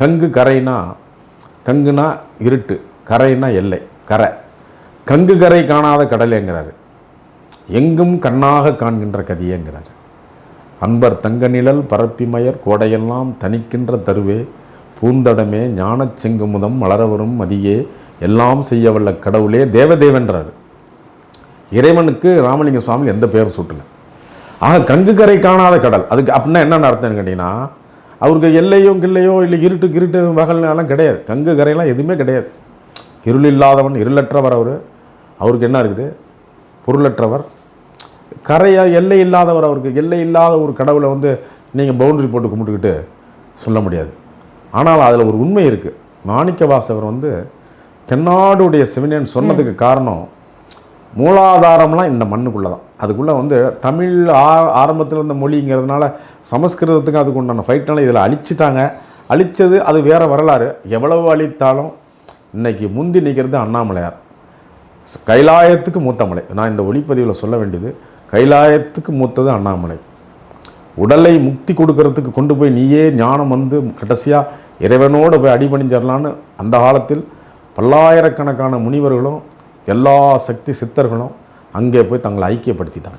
கங்கு கரைனா கங்குனா இருட்டு கரைனா எல்லை கரை. கங்கு கரை காணாத கடலேங்கிறாரு எங்கும் கண்ணாக காண்கின்ற கதியேங்கிறார் அன்பர் தங்க நிழல் பரப்பிமயர் கோடையெல்லாம் தணிக்கின்ற தருவே பூந்தடமே ஞானச் செங்குமுதம் மலரவரும் மதியே எல்லாம் செய்ய வல்ல கடவுளே தேவதேவன்றார். இறைவனுக்கு ராமலிங்க சுவாமி எந்த பேரும் சூட்டலை. ஆக கங்கு கரை காணாத கடல் அதுக்கு அப்படின்னா என்னென்ன அர்த்தம்னு கேட்டிங்கன்னா அவருக்கு எல்லையோ கில்லையோ இல்லை இருட்டு கிருட்டு வகல்லாம் கிடையாது. கங்கு கரையெல்லாம் எதுவுமே கிடையாது. இருள் இல்லாதவன் இருளற்றவர் அவர். அவருக்கு என்ன இருக்குது? பொருளற்றவர். கரையா எல்லை இல்லாதவர் அவருக்கு. எல்லை இல்லாத ஒரு கடவுளை வந்து நீங்கள் பவுண்டரி போட்டு கும்பிட்டுக்கிட்டு சொல்ல முடியாது. ஆனால் அதில் ஒரு உண்மை இருக்குது மாணிக்க வாசகர் வந்து தென்னாடுடைய சிவனேன்னு சொன்னதுக்கு காரணம் மூலாதாரம்லாம் இந்த மண்ணுக்குள்ளே தான் அதுக்குள்ளே வந்து தமிழ் ஆ ஆரம்பத்தில் இருந்த மொழிங்கிறதுனால சமஸ்கிருதத்துக்கு அதுக்கு உண்டான ஃபைட்னால இதில் அழிச்சிட்டாங்க. அழித்தது அது வேறு வரலாறு. எவ்வளவு அழித்தாலும் இன்னைக்கு முந்தி நிற்கிறது அண்ணாமலையார். கைலாயத்துக்கு மூத்தமலை நான் இந்த ஒளிப்பதிவில் சொல்ல வேண்டியது கைலாயத்துக்கு மூத்தது அண்ணாமலை. உடலை முக்தி கொடுக்கறதுக்கு கொண்டு போய் நீயே ஞானம் வந்து கடைசியாக இறைவனோடு போய் அடிபணிஞ்சிடலான்னு அந்த காலத்தில் பல்லாயிரக்கணக்கான முனிவர்களும் எல்லா சக்தி சித்தர்களும் அங்கே போய் தங்களை ஐக்கியப்படுத்திட்டாங்க.